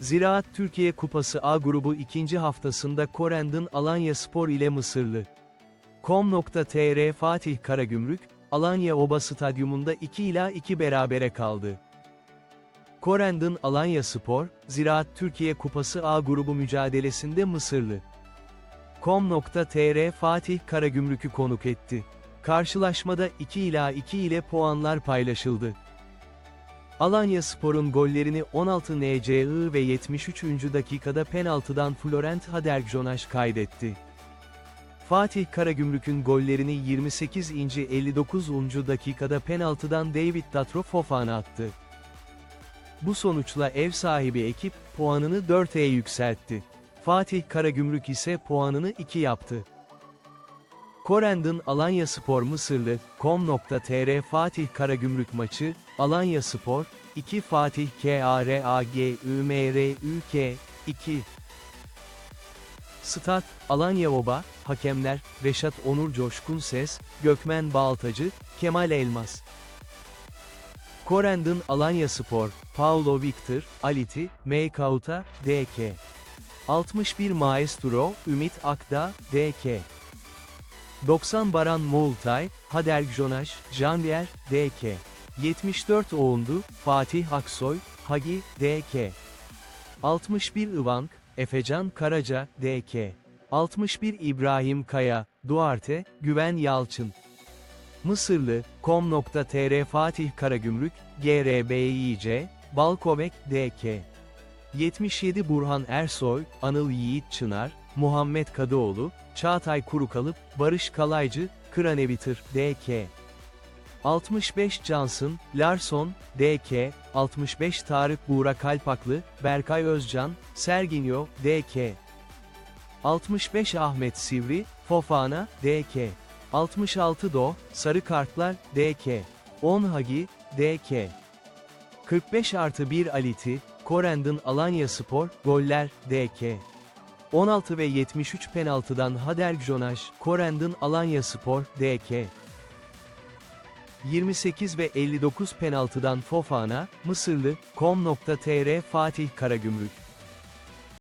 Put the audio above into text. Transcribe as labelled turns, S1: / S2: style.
S1: Ziraat Türkiye Kupası A grubu ikinci haftasında Korendon Alanya Spor ile Mısırlı. Com.tr Fatih Karagümrük, Alanya Oba Stadyumunda 2 ila 2 berabere kaldı. Korendon Alanya Spor, Ziraat Türkiye Kupası A grubu mücadelesinde Mısırlı. Com.tr Fatih Karagümrük'ü konuk etti. Karşılaşmada 2 ila 2 ile puanlar paylaşıldı. Alanya Spor'un gollerini 16 NCI ve 73. dakikada penaltıdan Florent Hadergjonaş kaydetti. Fatih Karagümrük'ün gollerini 28. 59. dakikada penaltıdan David Datro Fofana attı. Bu sonuçla ev sahibi ekip, puanını 4'e yükseltti. Fatih Karagümrük ise puanını 2 yaptı. Korendon Alanya Spor Mısırlı, com.tr Fatih Karagümrük maçı, Alanya Spor, 2 Fatih KARAGÜMRÜK, 2 Stat, Alanya Oba, Hakemler, Reşat Onur Coşkun Ses, Gökmen Baltacı, Kemal Elmas. Korendon Alanya Spor, Paulo Victor, Aliti, Meykauta, DK. 61 Maestro, Ümit Akda, DK. 90 Baran Moultay, Hader Jonaş, Janvier, DK. 74 Oğundu, Fatih Aksoy, Hagi, DK. 61 Ivank, Efecan Karaca, DK. 61 İbrahim Kaya, Duarte, Güven Yalçın. Mısırlı, com.tr Fatih Karagümrük, GRBİC, Balkovek, DK. 77 Burhan Ersoy, Anıl Yiğit Çınar, Muhammed Kadıoğlu, Çağatay Kurukalıp, Barış Kalaycı, Kranevitır, DK. 65 Johnson, Larson, DK, 65 Tarık Buğra Kalpaklı, Berkay Özcan, Serginyo, DK. 65 Ahmet Sivri, Fofana, DK. 66 Do, Sarı Kartlar, DK. 10 Hagi, DK. 45 artı 1 Aliti, Korendon Alanya Spor, Goller, DK. 16 ve 73 penaltıdan Hadergjonaş, Korendon Alanya Spor, DK. 28 ve 59 penaltıdan Fofana, Mısırlı, com.tr Fatih Karagümrük.